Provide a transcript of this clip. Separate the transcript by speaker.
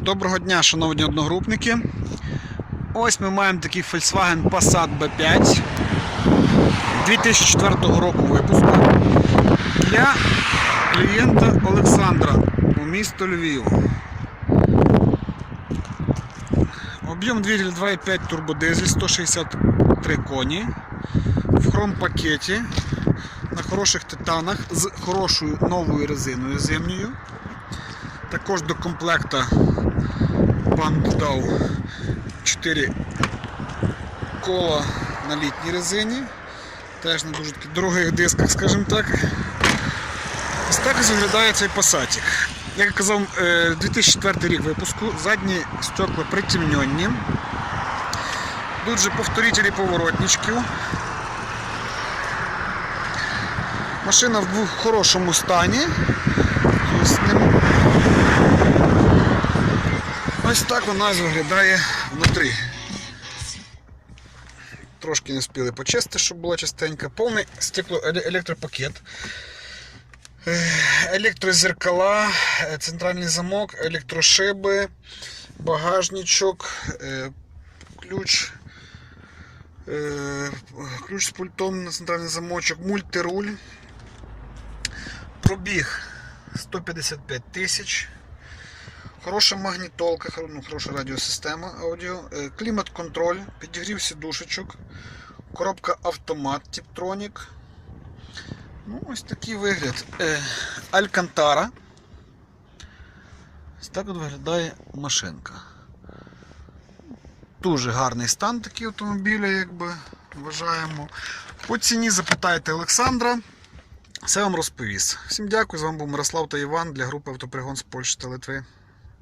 Speaker 1: Доброго дня, шановні одногрупники. Ось ми маємо такий Volkswagen Passat B5 2004 року випуску для клієнта Олександра у місто Львів. Об'єм двигателя 2,5 турбодизель 163 коні в хром пакеті на хороших титанах з хорошою новою резиною зимньою. Також до комплекта пан додав 4 кола на літній резині. Теж на дуже дорогих дисках, скажімо так. Ось так ось виглядає цей пасатик. Як я казав, е, 2004 рік випуску, задні стекла притемненні. Тут же повторителі поворотничків. Машина в хорошому стані. Тобто Ось так вона виглядає внутрі. Трошки не встигли почистити, щоб була чистенька. Повний стекло електропакет. Е, Електрозеркала, е, центральний замок, електрошиби, багажничок, е, ключ. Ключ з пультом на центральний замочок, мультируль. Пробіг 155 тисяч. Хороша магнітолка, ну, хороша радіосистема аудіо, е, клімат-контроль, підігрів сідушечок, коробка автомат Tiptronic. Ну, ось такий вигляд. Е, Алькантара. Ось так от виглядає машинка. Дуже гарний стан такий автомобіля, якби вважаємо. По ціні запитайте Олександра. Все вам розповість. Всім дякую. З вами був Мирослав та Іван для групи Автопригон з Польщі та Литви.